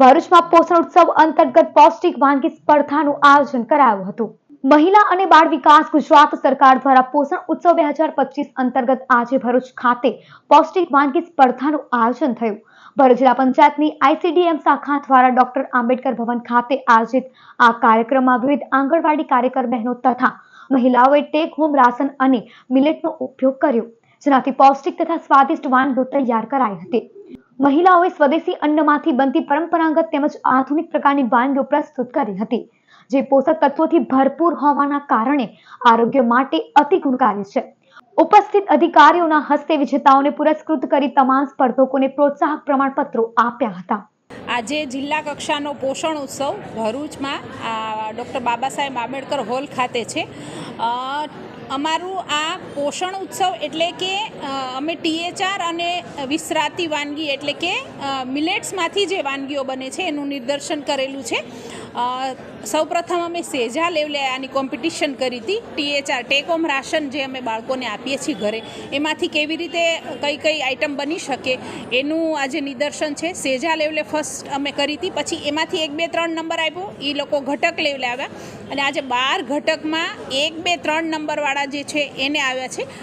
ભરૂચમાં પોષણ ઉત્સવ અંતર્ગત પૌષ્ટિક વાનગી સ્પર્ધાનું આયોજન કરાયું હતું. મહિલા અને બાળ વિકાસ ગુજરાત સરકાર દ્વારા પોષણ ઉત્સવ બે હજાર પચીસ અંતર્ગત આજે ભરૂચ ખાતે પૌષ્ટિક વાનગી સ્પર્ધાનું આયોજન થયું. ભરૂચ જિલ્લા પંચાયતની આઈસીડીએમ શાખા દ્વારા ડોક્ટર આંબેડકર ભવન ખાતે આયોજિત આ કાર્યક્રમમાં વિવિધ આંગણવાડી કાર્યકર બહેનો તથા મહિલાઓએ ટેક હોમ રાશન અને મિલેટનો ઉપયોગ કર્યો, જેનાથી પૌષ્ટિક તથા સ્વાદિષ્ટ વાનગીઓ તૈયાર કરાઈ હતી. મહિલાઓએ સ્વદેશી અન્નમાંથી બનતી પરંપરાગત તેમજ આધુનિક પ્રકારની વાનગીઓ પ્રસ્તુત કરી હતી, જે પોષક તત્વોથી ભરપૂર હોવાના કારણે આરોગ્ય માટે અતિ ગુણકારી છે. ઉપસ્થિત અધિકારીઓના હસ્તે વિજેતાઓને પુરસ્કૃત કરી તમામ સ્પર્ધકોને પ્રોત્સાહક પ્રમાણપત્રો આપ્યા હતા. આજે જિલ્લા કક્ષાનો પોષણ ઉત્સવ ભરૂચમાં ડૉક્ટર બાબા સાહેબ આંબેડકર હોલ ખાતે છે. અમારું આ પોષણ ઉત્સવ એટલે કે અમે ટીએચઆર અને વિસરાતી વાનગી એટલે કે મિલેટ્સમાંથી જે વાનગીઓ બને છે એનું નિદર્શન કરેલું છે. સૌપ્રથમ અમે સેજા લેવલે આની કોમ્પિટિશન કરી હતી, ટીએચઆર, ટેક હોમ રાશન જે અમે બાળકોને આપીએ છીએ ઘરે. એમાંથી કેવી રીતે કઈ કઈ આઈટમ બની શકે એનું આજે નિદર્શન છે. સેજા લેવલે ફર્સ્ટ અમે કરી હતી, પછી એમાંથી એક બે ત્રણ નંબર આપ્યો એ લોકો ઘટક લેવલે આવ્યા. અને આજે બાર ઘટકમાં એક બે ત્રણ નંબરવાળા જે છે એને આવ્યા છે.